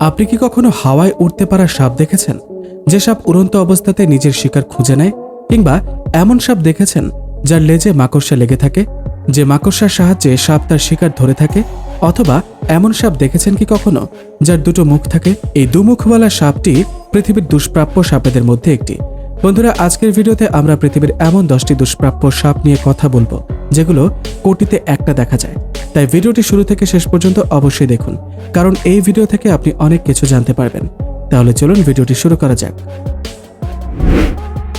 আপনি কি কখনো হাওয়ায় উঠতে পারা সাপ দেখেছেন? যে সাপ উড়ন্ত অবস্থাতে নিজের শিকার খুঁজে নেয়? কিংবা এমন সাপ দেখেছেন যার লেজে মাকড়সা লেগে থাকে? যে মাকড়সার সাহায্যে সাপ তার শিকার ধরে থাকে? অথবা এমন সাপ দেখেছেন কি কখনো যার দুটো মুখ থাকে? এই দুমুখওয়ালা সাপটি পৃথিবীর দুষ্প্রাপ্য সাপেদের মধ্যে একটি। বন্ধুরা, আজকের ভিডিওতে আমরা পৃথিবীর এমন দশটি দুষ্প্রাপ্য সাপ নিয়ে কথা বলব, যেগুলো কোটিতে একটা দেখা যায়। তাই ভিডিওটি শুরু থেকে শেষ পর্যন্ত অবশ্যই দেখুন, কারণ এই ভিডিও থেকে আপনি অনেক কিছু জানতে পারবেন। তাহলে চলুন ভিডিওটি শুরু করা যাক।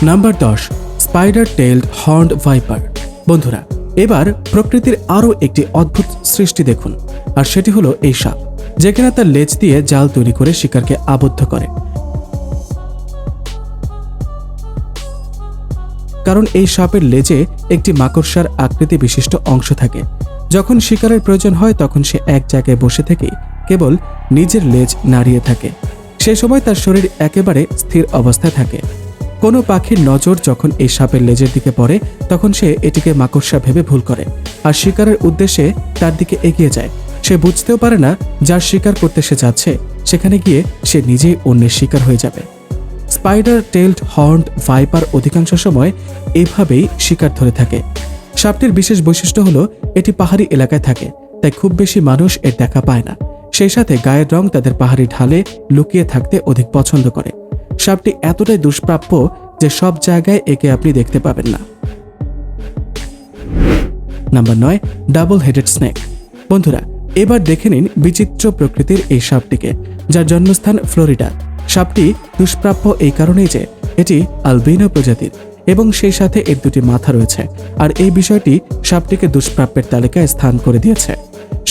নাম্বার দশ স্পাইডার টেইলড হর্ন ভাইপার। বন্ধুরা, এবার প্রকৃতির আরও একটি অদ্ভুত সৃষ্টি দেখুন, আর সেটি হলো এই সাপ যেখানে তার লেজ দিয়ে জাল তৈরি করে শিকারকে আবদ্ধ করে। কারণ এই সাপের লেজে একটি মাকড়সার আকৃতি বিশিষ্ট অংশ থাকে যখন শিকারের প্রয়োজন হয়, তখন সে এক জায়গায় বসে থেকেই কেবল নিজের লেজ নাড়িয়ে থাকে। সে সময় তার শরীর একেবারে স্থির অবস্থায় থাকে। কোনো পাখির নজর যখন এই সাপের লেজের দিকে পড়ে, তখন সে এটিকে মাকড়সা ভেবে ভুল করে আর শিকারের উদ্দেশ্যে তার দিকে এগিয়ে যায়। সে বুঝতেও পারে না যার শিকার করতে সে যাচ্ছে, সেখানে গিয়ে সে নিজেই অন্যের শিকার হয়ে যাবে। স্পাইডার টেলড হর্ন ভাইপার অধিকাংশ সময় এভাবেই শিকার ধরে থাকে। সাপটির বিশেষ বৈশিষ্ট্য হলো, এটি পাহাড়ি এলাকায় থাকে, তাই খুব বেশি মানুষ এর দেখা পায় না। সেই সাথে গায়ের রং তাদের পাহাড়ি ঢালে লুকিয়ে থাকতে অধিক পছন্দ করে। সাপটি এতটাই দুষ্প্রাপ্য যে সব জায়গায় একে আপনি দেখতে পাবেন না। নাম্বার নয় ডাবল হেডেড স্নেক। বন্ধুরা, এবার দেখে নিন বিচিত্র প্রকৃতির এই সাপটিকে, যার জন্মস্থান ফ্লোরিডা। সাপটি দুষ্প্রাপ্য এই কারণেই যে, এটি আলবিনো প্রজাতির। এবং সেই সাথে এর দুটি মাথা রয়েছে, আর এই বিষয়টি সাপটিকে দুষ্প্রাপ্যের তালিকায় স্থান করে দিয়েছে।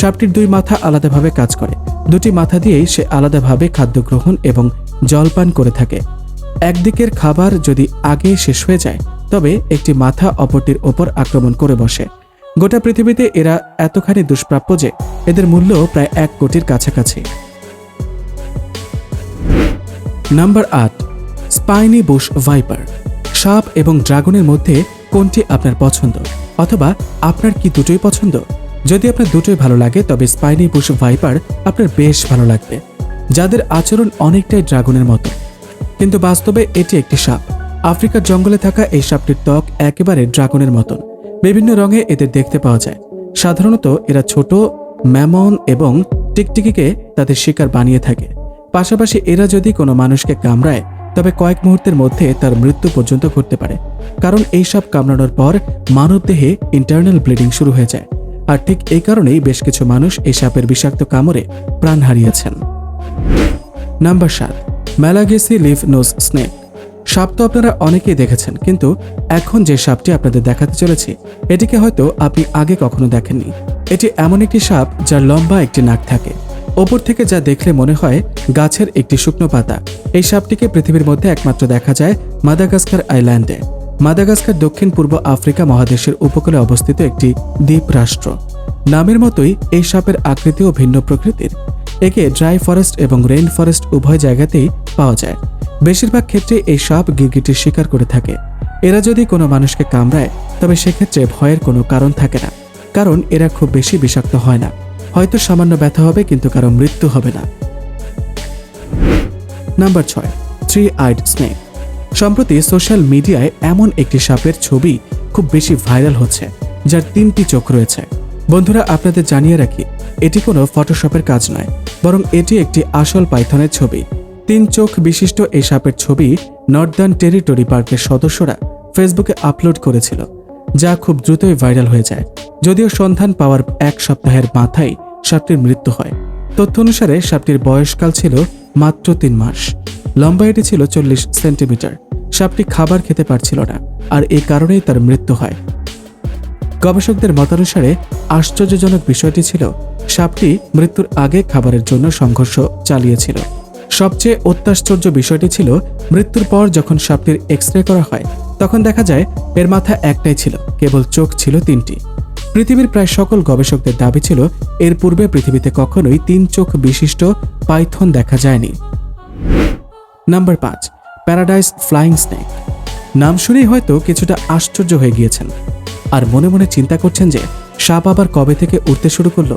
সাপটির দুই মাথা আলাদাভাবে কাজ করে, দুটি মাথা দিয়েই সে আলাদাভাবে খাদ্য গ্রহণ এবং জলপান করে থাকে। একদিকের খাবার যদি আগে শেষ হয়ে যায়, তবে একটি মাথা অপরটির ওপর আক্রমণ করে বসে। গোটা পৃথিবীতে এরা এতখানি দুষ্প্রাপ্য যে এদের মূল্য প্রায় এক কোটির কাছাকাছি। নাম্বার আট, স্পাইনি বুশ ভাইপার। সাপ এবং ড্রাগনের মধ্যে কোনটি আপনার পছন্দ? অথবা আপনার কি দুটোই পছন্দ? যদি আপনার দুটোই ভালো লাগে, তবে স্পাইনি বুশ ভাইপার আপনার বেশ ভালো লাগবে। যাদের আচরণ অনেকটাই ড্রাগনের মতো। কিন্তু বাস্তবে এটি একটি সাপ। আফ্রিকার জঙ্গলে থাকা এই সাপটির ত্বক একেবারে ড্রাগনের মতন। বিভিন্ন রঙে এদের দেখতে পাওয়া যায়। সাধারণত এরা ছোট, ম্যামন এবং টিকটিকিকে তাদের শিকার বানিয়ে থাকে। পাশাপাশি এরা যদি কোনো মানুষকে কামড়ায় তবে কয়েক মুহূর্তের মধ্যে তার মৃত্যু পর্যন্ত ঘটতে পারে। কারণ এই সব কামড়ানোর পর মানবদেহে ইন্টারনাল ব্লিডিং শুরু হয়ে যায়। আর ঠিক এই কারণেই বেশ কিছু মানুষ এই সাপের বিষাক্ত কামড়ে প্রাণ হারিয়েছেন। নাম্বার সাত ম্যালাগেসি লিভ নোজ স্নেক সাপ তো আপনারা অনেকেই দেখেছেন, কিন্তু এখন যে সাপটি আপনাদের দেখাতে চলেছি, এটিকে হয়তো আপনি আগে কখনো দেখেননি। এটি এমন একটি সাপ যার লম্বা একটি নাক থাকে। ওপর থেকে যা দেখলে মনে হয় গাছের একটি শুকনো পাতা। এই সাপটিকে পৃথিবীর মধ্যে একমাত্র দেখা যায় মাদাগাস্কার আইল্যান্ডে। মাদাগাস্কার দক্ষিণ পূর্ব আফ্রিকা মহাদেশের উপকূলে অবস্থিত একটি দ্বীপ রাষ্ট্র। নামের মতোই এই সাপের আকৃতিও ভিন্ন প্রকৃতির। একে ড্রাই ফরেস্ট এবং রেইন ফরেস্ট উভয় জায়গাতেই পাওয়া যায়। বেশিরভাগ ক্ষেত্রে এই সাপ গিরগিটির শিকার করে থাকে। এরা যদি কোনো মানুষকে কামড়ায়, তবে সেক্ষেত্রে ভয়ের কোনো কারণ থাকে না। কারণ এরা খুব বেশি বিষাক্ত হয় না। হয়তো সামান্য ব্যথা হবে, কিন্তু কারও মৃত্যু হবে না। নাম্বার ছয় থ্রি আইড স্নেক সম্প্রতি সোশ্যাল মিডিয়ায় এমন একটি সাপের ছবি খুব বেশি ভাইরাল হচ্ছে, যার তিনটি চোখ রয়েছে। বন্ধুরা, আপনাদের জানিয়ে রাখি, এটি কোনো ফটোশপের কাজ নয়, বরং এটি একটি আসল পাইথনের ছবি। তিন চোখ বিশিষ্ট এই সাপের ছবি নর্দার্ন টেরিটরি পার্কের সদস্যরা ফেসবুকে আপলোড করেছিল, যা খুব দ্রুতই ভাইরাল হয়ে যায়। যদিও সন্ধান পাওয়ার এক সপ্তাহের মাথায় সাপটির মৃত্যু হয়। তথ্য অনুসারে সাপটির বয়সকাল ছিল মাত্র তিন মাস। লম্বা এটি ছিল চল্লিশ সেন্টিমিটার। সাপটি খাবার খেতে পারছিল না, আর এই কারণেই তার মৃত্যু হয়। গবেষকদের মতানুসারে আশ্চর্যজনক বিষয়টি ছিল, সাপটি মৃত্যুর আগে খাবারের জন্য সংঘর্ষ চালিয়েছিল। সবচেয়ে অত্যাশ্চর্য বিষয়টি ছিল, মৃত্যুর পর যখন সাপটির এক্স রে করা হয়, তখন দেখা যায় এর মাথা একটাই ছিল, কেবল চোখ ছিল তিনটি। পৃথিবীর প্রায় সকল গবেষকদের দাবি ছিল, এর পূর্বে পৃথিবীতে কখনোই তিন চোখ বিশিষ্ট পাইথন দেখা যায়নি। নাম্বার পাঁচ, প্যারাডাইস ফ্লাইং স্নেক। নাম শুনেই হয়তো কিছুটা আশ্চর্য হয়ে গিয়েছেন। আর মনে মনে চিন্তা করছেন যে, সাপ আবার কবে থেকে উঠতে শুরু করল?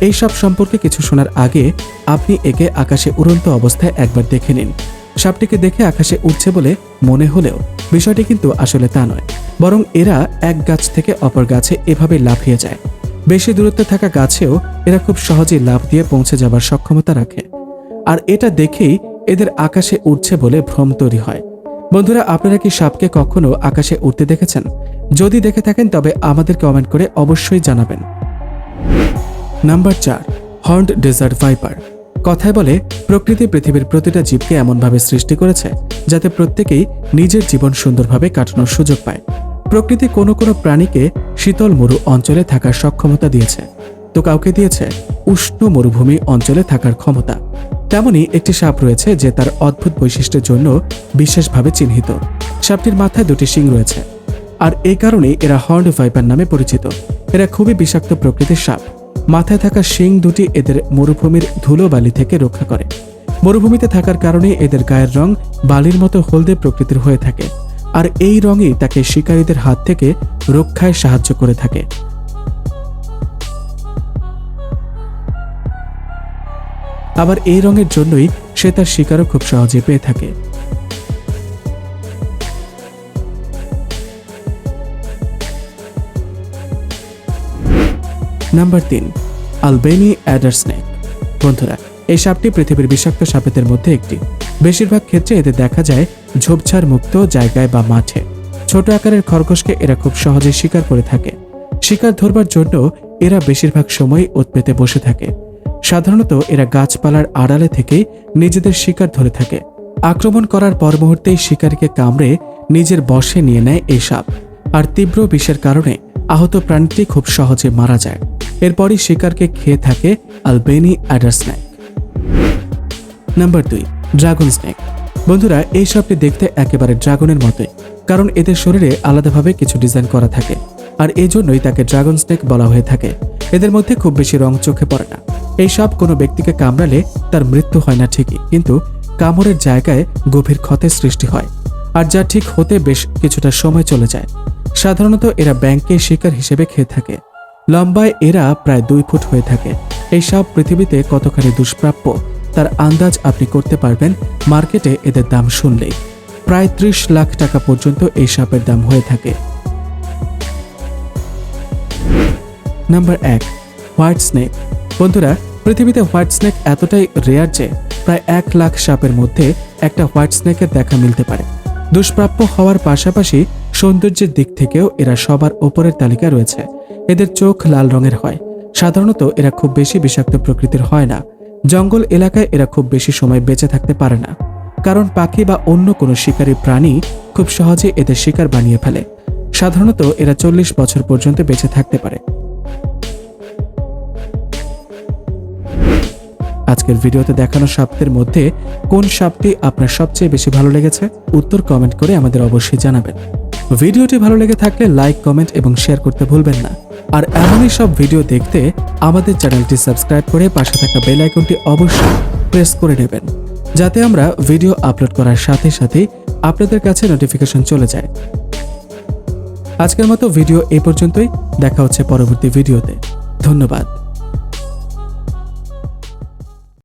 এই সাপ সম্পর্কে কিছু শোনার আগে আপনি একে আকাশে উড়ন্ত অবস্থায় একবার দেখে নিন। সাপটিকে দেখে আকাশে উঠছে বলে মনে হলেও বিষয়টি কিন্তু আসলে তা নয়। বরং এরা এক গাছ থেকে অপর গাছে এভাবে লাফিয়ে যায়। বেশি দূরত্বে থাকা গাছেও এরা খুব সহজেই লাফ দিয়ে পৌঁছে যাবার সক্ষমতা রাখে। আর এটা দেখেই এদের আকাশে উঠছে বলে ভ্রম তৈরি হয়। বন্ধুরা, আপনারা কি সাপকে কখনো আকাশে উঠতে দেখেছেন? যদি দেখে থাকেন, তবে আমাদের কমেন্ট করে অবশ্যই জানাবেন। নাম্বার চার, হর্নড ডেজার্ট ভাইপার। কথায় বলে, প্রকৃতি পৃথিবীর প্রতিটা জীবকে এমনভাবে সৃষ্টি করেছে, যাতে প্রত্যেকেই নিজের জীবন সুন্দরভাবে কাটানোর সুযোগ পায়। প্রকৃতি কোনো কোনো প্রাণীকে শীতল মরু অঞ্চলে থাকার সক্ষমতা দিয়েছে। তো কাউকে দিয়েছে? উষ্ণ মরুভূমি অঞ্চলে থাকার ক্ষমতা। তেমনই একটি সাপ রয়েছে যে তার অদ্ভুত বৈশিষ্ট্যের জন্য বিশেষভাবে চিহ্নিত। সাপটির মাথায় দুটি শিং রয়েছে। আর এই কারণেই এরা হর্ন ভাইপার নামে পরিচিত। এরা খুবই বিষাক্ত প্রকৃতির সাপ। মাথায় থাকা শিং দুটি এদের মরুভূমির ধুলোবালি থেকে রক্ষা করে। মরুভূমিতে থাকার কারণে এদের গায়ের রং বালির মতো হলদে প্রকৃতির হয়ে থাকে। আর এই রঙই তাকে শিকারীদের হাত থেকে রক্ষায় সাহায্য করে থাকে। আবার এই রঙের জন্যই সে তার শিকারও খুব সহজে পেয়ে থাকে। নাম্বার তিন, আলবেনি অ্যাডার স্নেক বন্ধুরা, এই সাপটি পৃথিবীর বিষাক্ত সাপেদের মধ্যে একটি। বেশিরভাগ ক্ষেত্রে এতে দেখা যায় ঝোপঝাড় মুক্ত জায়গায় বা মাঠে। ছোট আকারের খরগোশকে এরা খুব সহজে শিকার করে থাকে। শিকার ধরবার জন্য এরা বেশিরভাগ সময় ওত পেতে বসে থাকে। সাধারণত এরা গাছপালার আড়ালে থেকেই নিজেদের শিকার ধরে থাকে। আক্রমণ করার পর মুহূর্তেই শিকারীকে কামড়ে নিজের বশে নিয়ে নেয় এই সাপ। আর তীব্র বিষের কারণে আহত প্রাণীটি খুব সহজে মারা যায়। এরপরই শিকারকে খেয়ে থাকে আলবেনি অ্যাডার স্ন্যাক নাম্বার দুই। Dragon snake. বন্ধুরা, এই সাপটি দেখতে একেবারে ড্রাগনের মতোই, কারণ এদের শরীরে আলাদাভাবে কিছু ডিজাইন করা থাকে, আর এই জন্যই তাকে ড্রাগন স্নেক বলা হয়ে থাকে। এদের মধ্যে খুব বেশি রং চোখে পড়ে না। এই সাপ কোনো ব্যক্তিকে কামড়ালে তার মৃত্যু হয় না ঠিকই, কিন্তু কামড়ের জায়গায় গভীর ক্ষতের সৃষ্টি হয়, আর যা ঠিক হতে বেশ কিছুটা সময় চলে যায়। সাধারণত এরা ব্যাংকে শিকার হিসেবে খেয়ে থাকে। লম্বায় এরা প্রায় দুই ফুট হয়ে থাকে। এই সাপ পৃথিবীতে কতখানি দুষ্প্রাপ্য তার আন্দাজ আপনি করতে পারবেন মার্কেটে এদের দাম শুনলেই। প্রায় ত্রিশ লাখ টাকা পর্যন্ত এই সাপের দাম হয়ে থাকে। নাম্বার এক, হোয়াইট স্নেক। বন্ধুরা, পৃথিবীতে হোয়াইট স্নেক এতটাই রেয়ার যে প্রায় এক লাখ সাপের মধ্যে একটা হোয়াইট স্নেকের দেখা মিলতে পারে। দুষ্প্রাপ্য হওয়ার পাশাপাশি সৌন্দর্যের দিক থেকেও এরা সবার ওপরের তালিকা রয়েছে। এদের চোখ লাল রঙের হয়। সাধারণত এরা খুব বেশি বিষাক্ত প্রকৃতির হয় না। জঙ্গল এলাকায় এরা খুব বেশি সময় বেঁচে থাকতে পারে না। কারণ পাখি বা অন্য কোনো শিকারী প্রাণী খুব সহজে এদের শিকার বানিয়ে ফেলে। সাধারণত এরা চল্লিশ বছর পর্যন্ত বেঁচে থাকতে পারে। আজকের ভিডিওতে দেখানো সাপদের মধ্যে কোন সাপটি আপনার সবচেয়ে বেশি ভালো লেগেছে, উত্তর কমেন্ট করে আমাদের অবশ্যই জানাবেন। ভিডিওটি ভালো লেগে থাকলে লাইক কমেন্ট এবং শেয়ার করতে ভুলবেন না। আর এমনই সব ভিডিও দেখতে আমাদের চ্যানেলটি সাবস্ক্রাইব করে পাশে থাকা বেল আইকনটি অবশ্যই প্রেস করে নেবেন, যাতে আমরা ভিডিও আপলোড করার সাথে সাথে আপনাদের কাছে নোটিফিকেশন চলে যায়। আজকের মতো ভিডিও এই পর্যন্তই, দেখা হচ্ছে পরবর্তী ভিডিওতে ধন্যবাদ।